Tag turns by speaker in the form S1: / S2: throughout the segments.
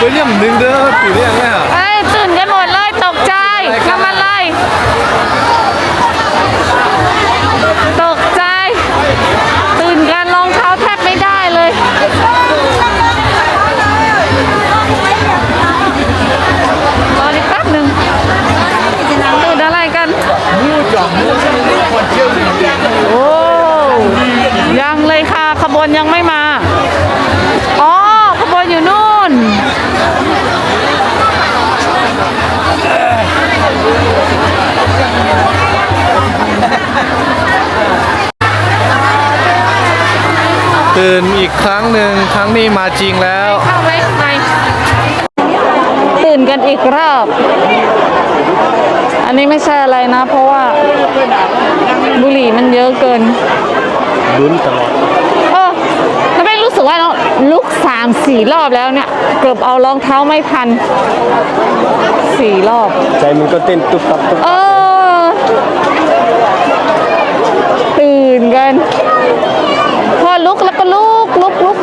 S1: หนึ่งเด้อตื่นหรือยังเนี่ย
S2: เอ้ยตื่นกันหมดเลยตกใจทำอะไรตกใจ ตื่นกันรองเท้าแทบไม่ได้เลย รออีกแป๊บหนึ่งตื่นอะไรกันโอ้ยังเลยค่ะขบวนยังไม่
S1: ตื่นอีกครั้งหนึ่งครั้งนี้มาจริงแล้ว
S2: เข้าไหมไปตื่นกันอีกรอบ อันนี้ไม่ใช่อะไรนะ เพราะว่าบุหรี่มันเยอะเกิน
S1: ลุ้นตลอด
S2: เออแล้วไม่รู้สึกว่าเราลุกสามสี่รอบแล้วเนี่ย เกือบเอารองเท้าไม่ทันสี่รอบ
S1: ใจมันก็เต้นตุ๊บตับตุ๊บ
S2: เออ ตื่นกัน พอลุกแล้วก็ลุกลุกลุก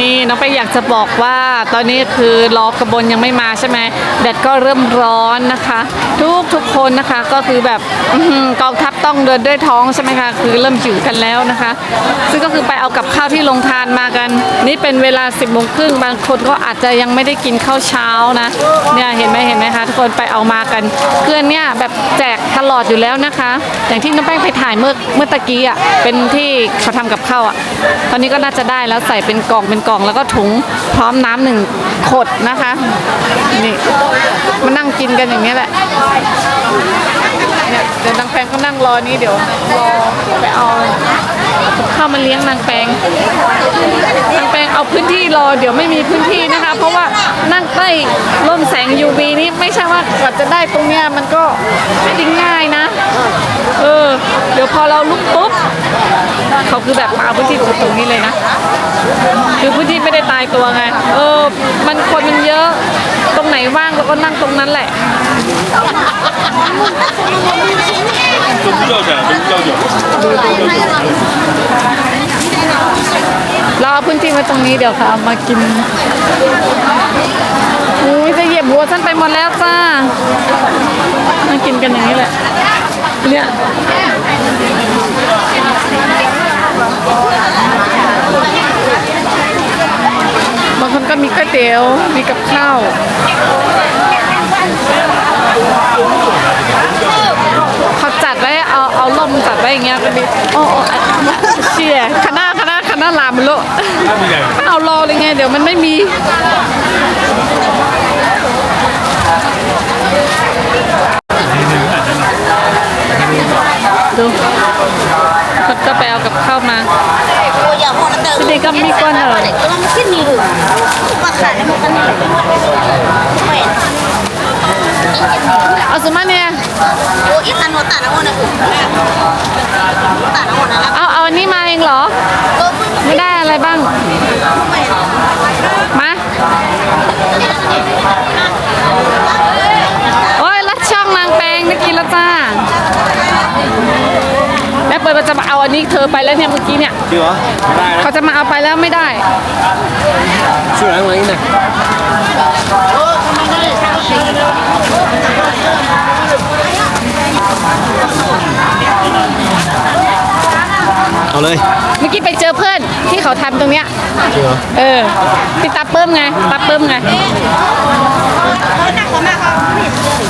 S2: นี่น้องไปอยากจะบอกว่าตอนนี้คือรอกระบวนยังไม่มาใช่ไหมแดดก็เริ่มร้อนนะคะ ทุกทุกคนนะคะก็คือแบบกองทัพต้องเดินด้วยท้องใช่ไหมคะคือเริ่มหิวกันแล้วนะคะ ซึ่งก็คือไปเอากับข้าวที่ลงทานมากัน นี่เป็นเวลา 10บโมงครึ่งบางคนก็อาจจะยังไม่ได้กินข้าวเช้านะเนี่ยเห็นไหมเห็นไหมคะทุกคนไปเอามากันเพื่อนเนี่ยแบบแจกตลอดอยู่แล้วนะคะ อย่างที่น้องแป้งไปถ่ายเมื่อเมื่อตะกี้อะเป็นที่เขาทำกับข้าวอะตอนนี้ก็น่าจะได้แล้วใส่เป็นกล่องเป็นกล่องแล้วก็ถุงพร้อมน้ำหนึ่งขวดนะคะ นี่มานั่งกินกันอย่างนี้แหละเนี่ยเดี๋ยวนางแปงก็นั่งรอนี้เดี๋ยวรอไปเอาข้าวมาเลี้ยงนางแปงนางแปงเอาพื้นที่รอเดี๋ยวไม่มีพื้นที่นะคะ เพราะว่านั่งใกล้ร่มแสง UV นี่ไม่ใช่ว่ากว่าจะได้ตรงเนี้ยมันก็ไม่ได้ง่ายนะ เออ เดี๋ยวพอเราลุกปุ๊บเขาคือแบบมาพื้นที่ตรงนี้เลยนะ คือพื้นที่ไม่ได้ตายตัวไง เออ มันคนมันเยอะ ตรงไหนว่างเราก็นั่งตรงนั้นแหละเราเอาพื้นที่ไว้ตรงนี้เดี๋ยวค่ะเอามากินอุ้ยจะเหยียบหัวฉันไปหมดแล้วจ้ามากินกันอย่างนี้แหละ เนี่ยบางคนก็มีก๋วยเตี๋ยว มีกับข้าวเขาจัดไว้เอาเอาล่มจัดไว้อย่างเงี้ยก็ดีโอ้โอ้เชียคณะคณะคณะลามันโลมันเอารอเลยไง เดี๋ยวมันไม่มี ดูคนก็ไปเอากับข้าวมา
S3: Kuya mo na daw.
S2: Hindi kami ko ano.
S3: Ito lang sini ro. Makala mo kanila. Wait.
S2: เอาสมาเนี่ย
S3: O itan mo tanaw na ko. Tanaw na lang.
S2: เอาเอาอันนี้มาเองเหรอ
S3: Go.
S2: ไม่ได้อะไรบ้าง มา โอ้ยลัดช่องนางแปงได้กินแล้วจ้า แม่เปิดมั นจะมาเอาอันนี้เธอไปแล้วเนี่ยเมื่อกี้เนี่ย
S1: จริงเหรอไม่ได้นะ
S2: เขาจะมาเอาไปแล้วไม่ได้
S1: ช่วยล้างอะไรนี่นะเอาเลย
S2: เมื่อกี้ไปเจอเพื่อนที่เขาทำตรงเนี้ย
S1: จริงเหรอ
S2: เออพี่ตาเปิ้มไงตาเปิ้มไง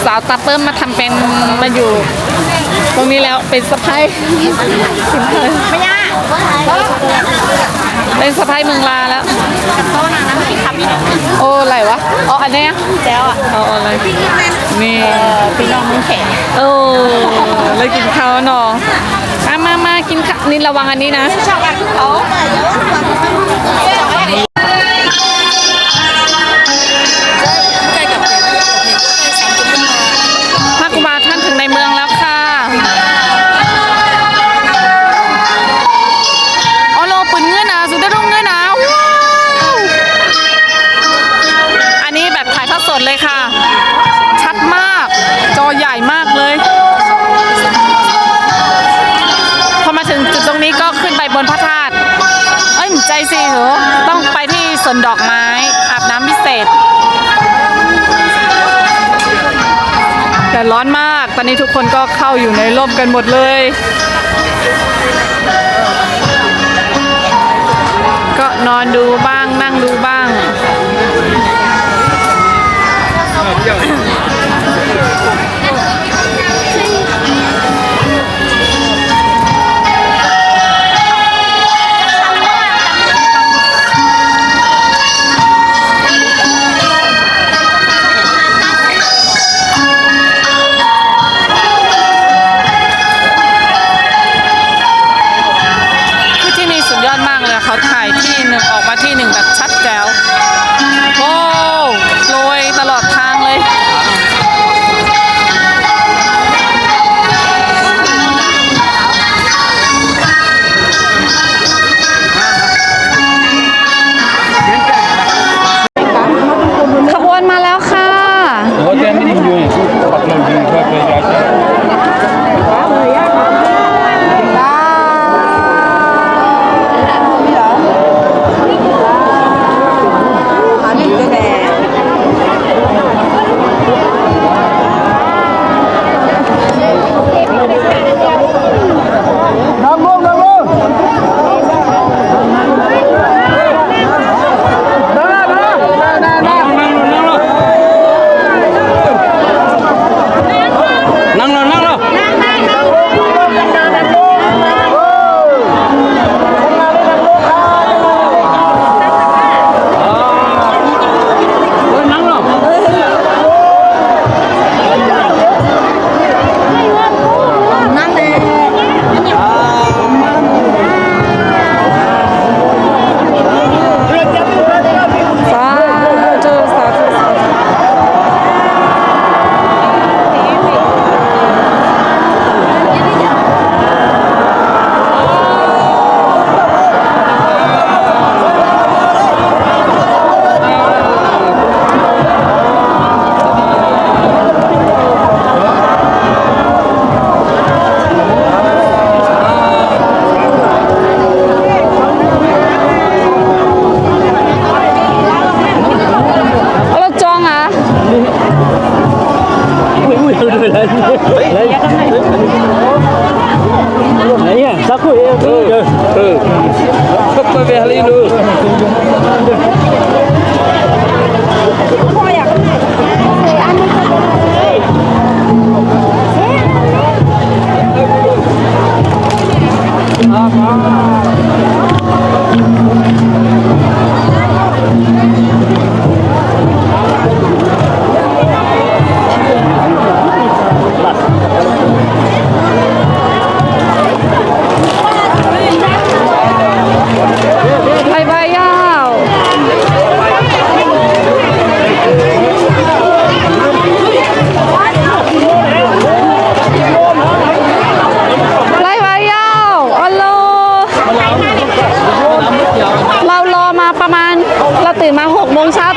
S2: สาวตาเปิ้มมาทำเป็นมาอยู่ ตรงนี้แล้วเป็นสะพ้าย
S3: ไม่ยาก
S2: เป็นสะพ้ายเมืองลาแล้วโอ้อะไรวะอ๋ออันเนี้ย
S3: แล้วอะ
S2: เอาอะไรนี่
S3: พี่น้องมึงแข็ง
S2: โอ้แล้วกินข้าวเนอะอะมามากินข้าวนี่ระวังอันนี้นะ
S3: ชอบกันเขา
S2: เหรอ ต้องไปที่สวนดอกไม้ อาบน้ำพิเศษ แต่ร้อนมาก ตอนนี้ทุกคนก็เข้าอยู่ในร่มกันหมดเลย ก็นอนดูบ้า
S4: ง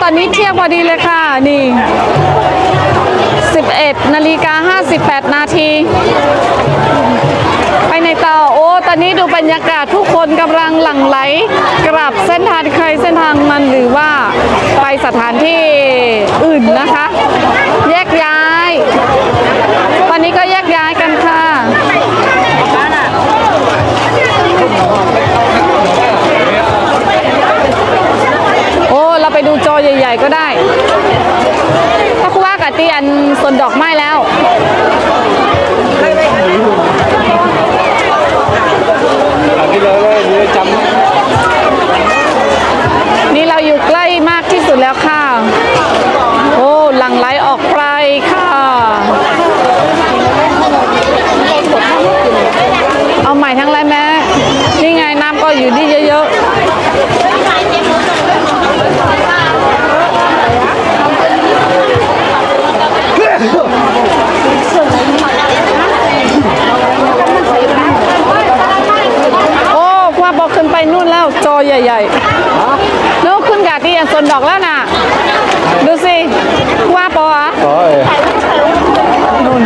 S2: ตอนนี้เที่ยงพอดีเลยค่ะ นี่ 11นาฬิกา58 นาที ไปในต่อโอ้ ตอนนี้ดูบรรยากาศทุกคนกำลังหลั่งไหล กลับเส้นทางใครเส้นทางมันหรือว่าไปสถานที่อื่นนะคะ แยกย้าย ตอนนี้ก็แยกย้ายกันค่ะ โอ้ เราไปดูจอใหญ่ ๆ ก็ได้ ถ้าคุณว่ากะตีอันสวนดอกไม้แล้ว
S4: Lagi lah dia jam
S2: นี่เราอยู่ใกล้มากที่สุดแล้วค่ะ โอ้หลังไหลออกไปค่ะ เอาใหม่ทั้งไรแม่ นี่ไงน้ำก็อยู่นี่เยอะๆ โอ้คว้าบอกขึ้นไปนู่นแล้วจอใหญ่ๆนู่นขึ้นกาที่อันสนดอกแล้วน่ะ ดูสิคว้าปออะ
S4: Oi.
S2: นู่น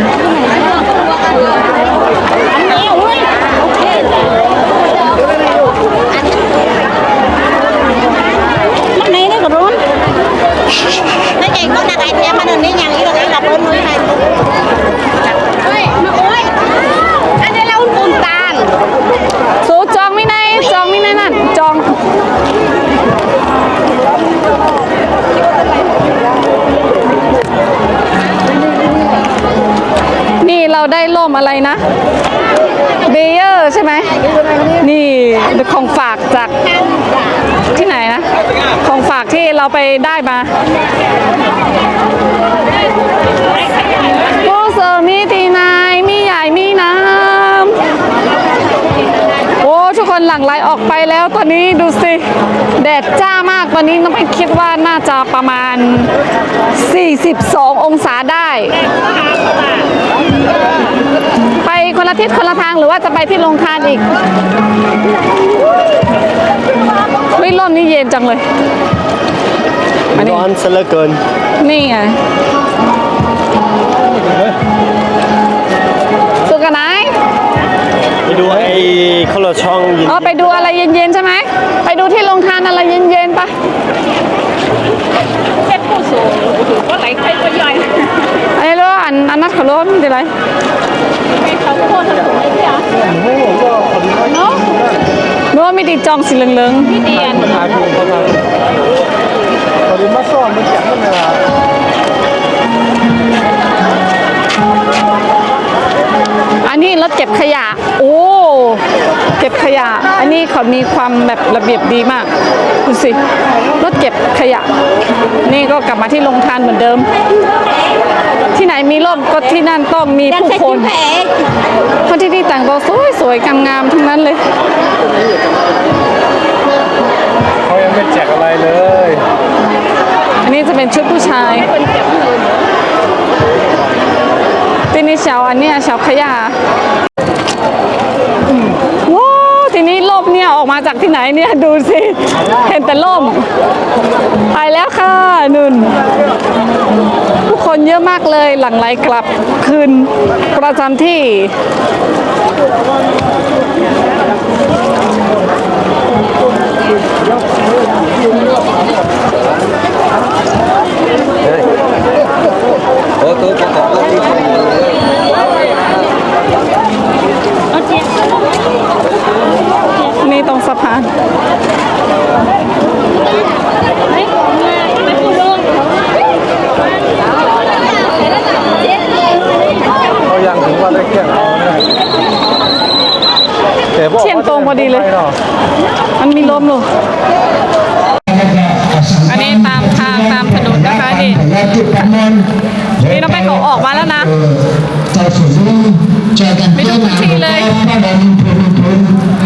S3: Lúc này nó còn rún Nó chạy con đặt ai theo mà đừng đi nhằn ý là cái gặp ơn núi này
S2: มอะไร นะเบเยอร์ใช่ไหมนี่ของฝากจากที่ไหนนะ ของฝากที่เราไปได้มาโมเซอร์มีตีนายมีใหญ่มีน้ำโอ้ทุกคนหลั่งไหลออกไปแล้วตอนนี้ดูสิ แดดจ้ามากตอนนี้น้องไปคิดว่าน่าจะประมาณ 42 องศาได้ ทิศคนละทางหรือว่าจะไปที่โรงทานอีกเฮ้ยร่มนี่เย็นจังเลยอันนี้
S4: ร้อนซะเหลือเกิน
S2: นี่ไงสุกกันไหน
S4: ไปดูไอ้ข้าวหลามช่องยิน
S2: อ๋อไปดูอะไรเย็นๆใช่ไหมไปดูที่โรงทานอะไรเย็นๆปะเอ็ดผู้สูงว่าไหลใครก็ย่อย ไอ้รู้อันอันนัดเขาล้มเดี๋ยวไรเขาโคตรสูงเลยพี่อะเนาะนู้ว่ามีดีจองสีเหลืองๆพี่เดียน
S1: อาคูเขาทำตอนนี้มาซ่อมมันแข็งมันเวลา
S2: อันนี้รถเก็บขยะ โอ้เก็บขยะ อันนี้เขามีความแบบระเบียบดีมากดูสิรถเก็บขยะ นี่ก็กลับมาที่โรงทานเหมือนเดิม ที่ไหนมีร่มก็ที่นั่นต้องมีผู้คนเพราะที่นี่แต่งตัวสวยๆงามๆทั้งนั้นเลย
S1: เขายังไม่แจกอะไรเลย
S2: อันนี้จะเป็นชุดผู้ชาย ที่นี้เชาวอันเนี้ยเชาวขยะว้าวทีนี้ลมเนี่ยออกมาจากที่ไหนเนี่ยดูสิเห็นแต่ล่มไปแล้วค่ะนุ่นผู้คนเยอะมากเลยหลั่งไหลกลับคืนประจำที่นี่ตรง สะพาน
S1: เขายังถึงว่าได้แค่เอาเนี่ยแต่บอกว่า
S2: เที่ยงตรงพอดีเลย
S1: ไม่นาะ
S2: มันมีลมอยู่อันนี้ตามทางตามถนนนะคะนี่นี่น้องไปเขาออกมาแล้วนะ
S5: ไม่ทุกที่เลย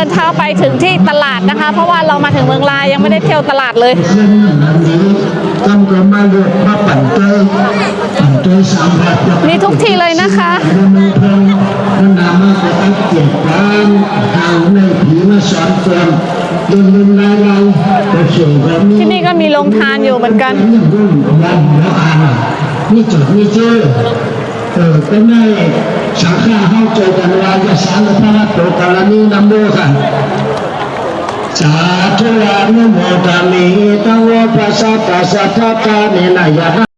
S2: ดินเท้าไปถึงที่ตลาดนะคะ เพราะว่าเรามาถึงเมืองลายยังไม่ได้เที่ยวตลาดเลยมีทุกที่เลยนะคะที่นี่ก็มีโรงทานอยู่เหมือนกัน
S5: นี่จุดนี่ชื่อเออก็ไม่ สังฆาเข้าใจกันว่าจ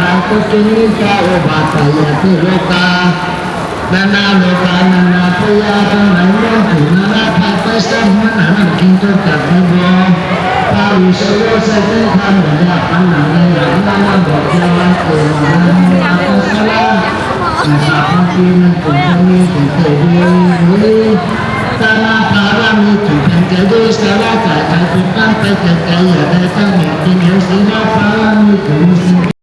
S5: มันตานั
S2: งกุ
S5: จินิจาอุบาตายาติโลกานานาโลกานานาพยาตนันยังถึงนานาภาปัสสะมนานังกินตุตัดนิโยปาวิสโยสัจจคันยาปันนังยันนานาบอกยาวันเกิดนานาปัสสะอาสาพันธีนันตุจะมีถึงเกิดนี้ Tana para mi tu penke de sala ka ka tu kan pe ke ke ya de ka mi ti yo si na para mi tu